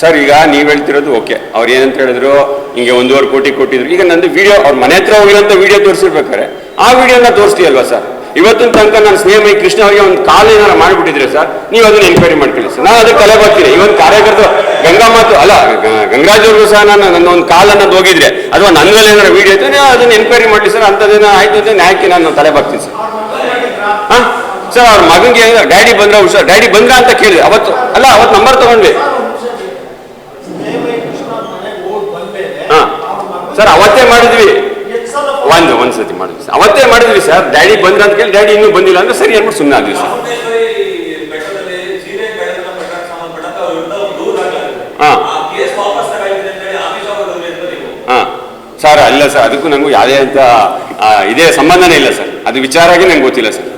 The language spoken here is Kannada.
ಸರ್. ಈಗ ನೀವು ಹೇಳ್ತಿರೋದು ಓಕೆ. ಅವ್ರು ಏನಂತ ಹೇಳಿದ್ರು ಹಿಂಗೆ ಒಂದೂವರೆ ಕೋಟಿ ಕೊಟ್ಟಿದ್ರು. ಈಗ ನಂದು ವಿಡಿಯೋ ಅವ್ರ ಮನೆ ಹತ್ರ ಹೋಗಿರೋಂಥ ವಿಡಿಯೋ ತೋರಿಸಿರ್ಬೇಕಾರೆ ಆ ವಿಡಿಯೋನ ತೋರಿಸ್ತೀಯಲ್ವಾ ಸರ್? ಇವತ್ತಿನ ತನಕ ನಾನು ಸ್ನೇಹ ಕೃಷ್ಣ ಅವರಿಗೆ ಒಂದು ಕಾಲ್ ಏನಾರು ಮಾಡಿಬಿಟ್ಟಿದ್ರೆ ಸರ್ ನೀವು ಅದನ್ನ ಎನ್ಕ್ವೈರಿ ಮಾಡ್ಕೊಳ್ಳಿ ಸರ್. ನಾನು ಅದಕ್ಕೆ ಕಲೆ ಬರ್ತೀನಿ. ಇವತ್ತು ಕಾರ್ಯ ಮಾತು. ಅಲ್ಲ ಗಂಗರಾಜ್ ಅವ್ರಿಗೂ ಸಹ ನಾನು ನನ್ನ ಒಂದು ಕಾಲನ್ನು ಹೋಗಿದ್ರೆ. ಅಥವಾ ನನ್ನಲ್ಲಿ ಏನಾದ್ರು ವಿಡಿಯೋ ಇತ್ತು ನೀವು ಅದನ್ನ ಎನ್ಕ್ವೈರಿ ಮಾಡಿ ಸರ್ ಅಂಥದ್ದೇನೋ ಆಯ್ತು ಅಂತ ನ್ಯಾಯಕ್ಕೆ ನಾನು ತಲೆ ಬರ್ತೀನಿ ಸರ್. ಹಾ? ಸರ್, ಅವ್ರ ಮಗನಿಗೆ ಡ್ಯಾಡಿ ಬಂದ್ರೆ ಹುಷಾರ್, ಡ್ಯಾಡಿ ಬಂದ್ರ ಅಂತ ಕೇಳಿದೆ. ಅವತ್ತು, ಅಲ್ಲ, ಅವತ್ತು ನಂಬರ್ ತಗೊಂಡ್ವಿ. ಹಾ. ಸರ್, ಅವತ್ತೇ ಮಾಡಿದ್ವಿ. ಒಂದು ಒಂದ್ಸತಿ ಮಾಡಿದ್ವಿ ಸರ್. ಅವತ್ತೇ ಮಾಡಿದ್ವಿ ಸರ್. ಡ್ಯಾಡಿ ಬಂದ್ರ ಅಂತ ಕೇಳಿ, ಡ್ಯಾಡಿ ಇನ್ನೂ ಬಂದಿಲ್ಲ ಅಂದ್ರೆ ಸರಿ ಅನ್ಬಿಟ್ಟು ಸುಮ್ಮನೆ ಆದ್ವಿ ಸರ್. ಹಾ. ಹಾ. ಸರ್ ಅಲ್ಲ ಸರ್ ಅದಕ್ಕೂ ನನಗೂ ಯಾವುದೇ ಅಂತ ಇದೇ ಸಂಬಂಧನೇ ಇಲ್ಲ ಸರ್. ಅದು ವಿಚಾರ ಆಗಿ ನಂಗೆ ಗೊತ್ತಿಲ್ಲ ಸರ್.